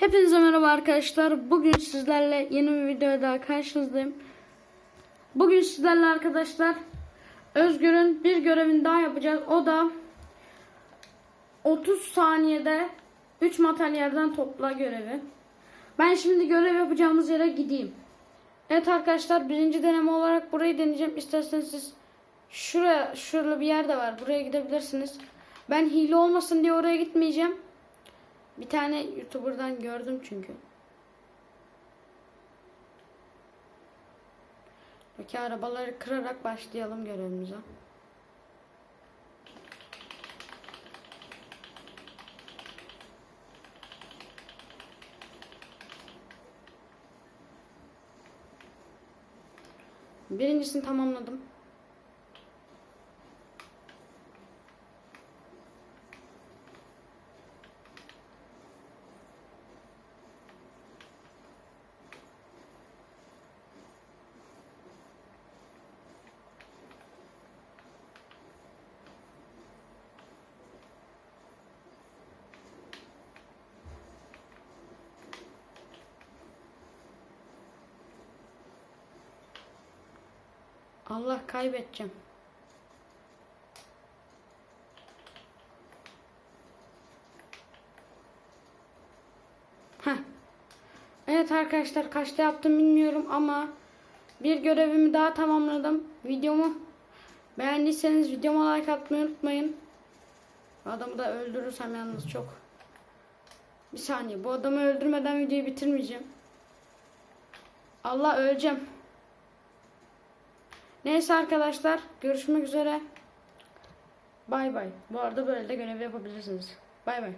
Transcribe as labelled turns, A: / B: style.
A: Hepinize merhaba arkadaşlar. Bugün sizlerle yeni bir videoda daha karşınızdayım. Bugün sizlerle arkadaşlar Özgür'ün bir görevini daha yapacağız. O da 30 saniyede 3 materyalden topla görevi. Ben şimdi görev yapacağımız yere gideyim. Evet arkadaşlar birinci deneme olarak burayı deneyeceğim. İsterseniz siz şuraya şurada bir yer de var. Buraya gidebilirsiniz. Ben hile olmasın diye oraya gitmeyeceğim. Bir tane YouTuber'dan gördüm çünkü. Peki arabaları kırarak başlayalım görevimize. Birincisini tamamladım. Allah kaybedeceğim. Heh. Evet arkadaşlar kaçta yaptım bilmiyorum ama bir görevimi daha tamamladım. Videomu beğendiyseniz videoma like atmayı unutmayın. Adamı da öldürürsem yalnız çok. Bir saniye bu adamı öldürmeden videoyu bitirmeyeceğim. Allah öleceğim. Neyse arkadaşlar görüşmek üzere. Bay bay. Bu arada böyle de görev yapabilirsiniz. Bay bay.